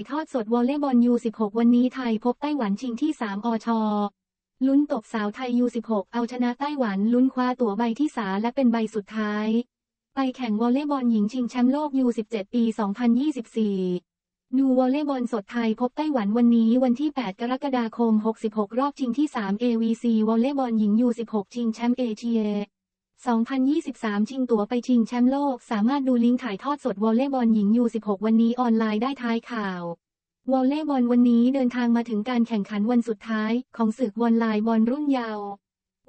ายทอดสดวอลเลย์บอลยู16 วันนี้ไทยพบไต้หวันชิงที่ 3 อช ลุ้นตบสาวไทยยู16 เอาชนะไต้หวันลุ้นคว้าตั๋วใบที่สาและเป็นใบสุดท้าย ไปแข่งวอลเลย์บอลหญิงชิงแชมป์โลกยู17 ปี 2024 ดูวอลเลย์บอลสดไทยพบไต้หวันวันนี้วันที่ 8 กรกฎาคม 66 รอบชิงที่ 3 AVC วอลเลย์บอลหญิงยู16 ชิงแชมป์เอเชีย 2023 ชิงตั๋วไปชิงแชมป์โลก สามารถดูลิงก์ถ่ายทอดสดวอลเลย์บอลหญิงยู16 วันนี้ออนไลน์ได้ท้ายข่าว วอลเลย์บอลวันนี้เดินทางมาถึงการแข่งขันวันสุดท้ายของศึกวอลไลน์บอลรุ่นเยาว์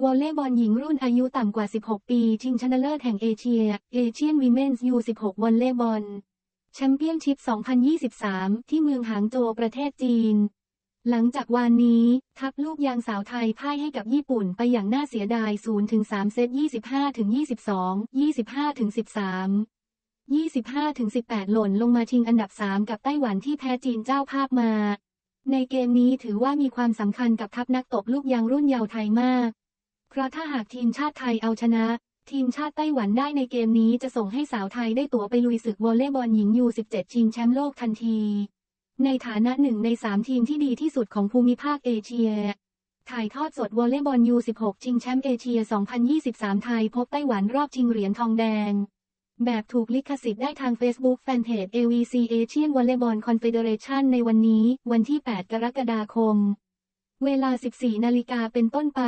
วอลเลย์บอลหญิงรุ่นอายุต่ำกว่า 16 ปี ชิงชนะเลิศแห่งเอเชียเอเชียนวีเมนส์ยู16วอลเลย์บอลแชมเปี้ยนชิพ 2023 ที่เมืองหางโจวประเทศจีน หลังจากวานนี้ ทัพลูกยางสาวไทยพ่ายให้กับญี่ปุ่นไปอย่างน่าเสียดาย 0-3 เซต 25-22 25-13 25-18 หล่นลงมาชิงอันดับ 3 กับไต้หวันที่แพ้จีนเจ้าภาพมา ในเกมนี้ถือว่ามีความสำคัญกับทัพนักตบลูกยางรุ่นเยาว์ไทยมาก เพราะถ้าหากทีมชาติไทยเอาชนะ ทีมชาติไต้หวันได้ในเกมนี้จะส่งให้สาวไทยได้ตั๋วไปลุยศึกวอลเลย์บอลหญิงยู17 ชิงแชมป์โลกทันที ในฐานะหนึ่งในสามทีมที่ดีที่สุดของภูมิภาคเอเชีย ถ่ายทอดสดวอลเลย์บอลยู16 ชิงแชมป์เอเชีย 2023 ไทยพบไต้หวันรอบชิงเหรียญทองแดง แบบถูกลิขสิทธิ์ได้ทาง Facebook Fanpage AVC Asian Volleyball Confederation ในวันนี้ วันที่ 8 กรกฎาคม เวลา 14 นาฬิกาเป็นต้นไป